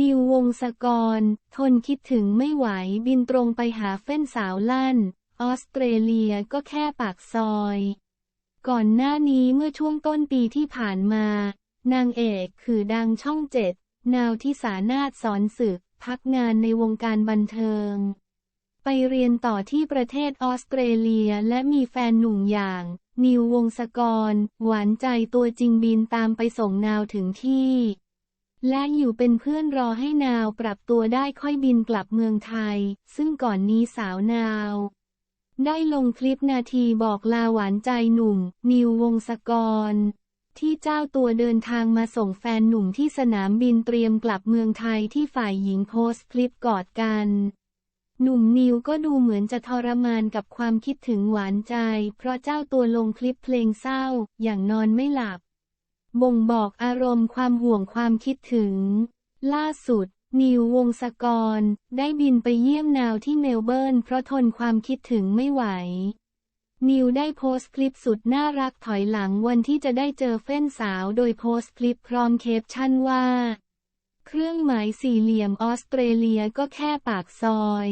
นิววงศกร ทนคิดถึงไม่ไหวบินตรงไปหาเฟ้นสาวลั่น ออสเตรเลียก็แค่ปากซอย ก่อนหน้านี้เมื่อช่วงต้นปีที่ผ่านมา นางเอกคือดังช่องเจ็ด นาวที่สานาถสอนศึก พักงานในวงการบันเทิง ไปเรียนต่อที่ประเทศออสเตรเลียและมีแฟนหนุ่มอย่าง นิววงศกร หวานใจตัวจริงบินตามไปส่งนาวถึงที่ และอยู่เป็นเพื่อนรอให้นาวปรับตัวได้ค่อยบินกลับเมืองไทย ซึ่งก่อนนี้สาวนาว ได้ลงคลิปนาทีบอกลาหวานใจหนุ่ม นิววงศกร ที่เจ้าตัวเดินทางมาส่งแฟนหนุ่มที่สนามบินเตรียมกลับเมืองไทยที่ฝ่ายหญิงโพสต์คลิปกอดกัน หนุ่มนิวก็ดูเหมือนจะทรมานกับความคิดถึงหวานใจ เพราะเจ้าตัวลงคลิปเพลงเศร้าอย่างนอนไม่หลับ บ่งบอกอารมณ์ความห่วงความคิดถึง ล่าสุด นิววงศกร ได้บินไปเยี่ยมนาวที่เมลเบิร์นเพราะทนความคิดถึงไม่ไหว นิวได้โพสต์คลิปสุดน่ารักถอยหลังวันที่จะได้เจอเฟ้นสาวโดยโพสต์คลิปพร้อมเคปชั่นว่า เครื่องหมายสี่เหลี่ยมออสเตรเลียก็แค่ปากซอย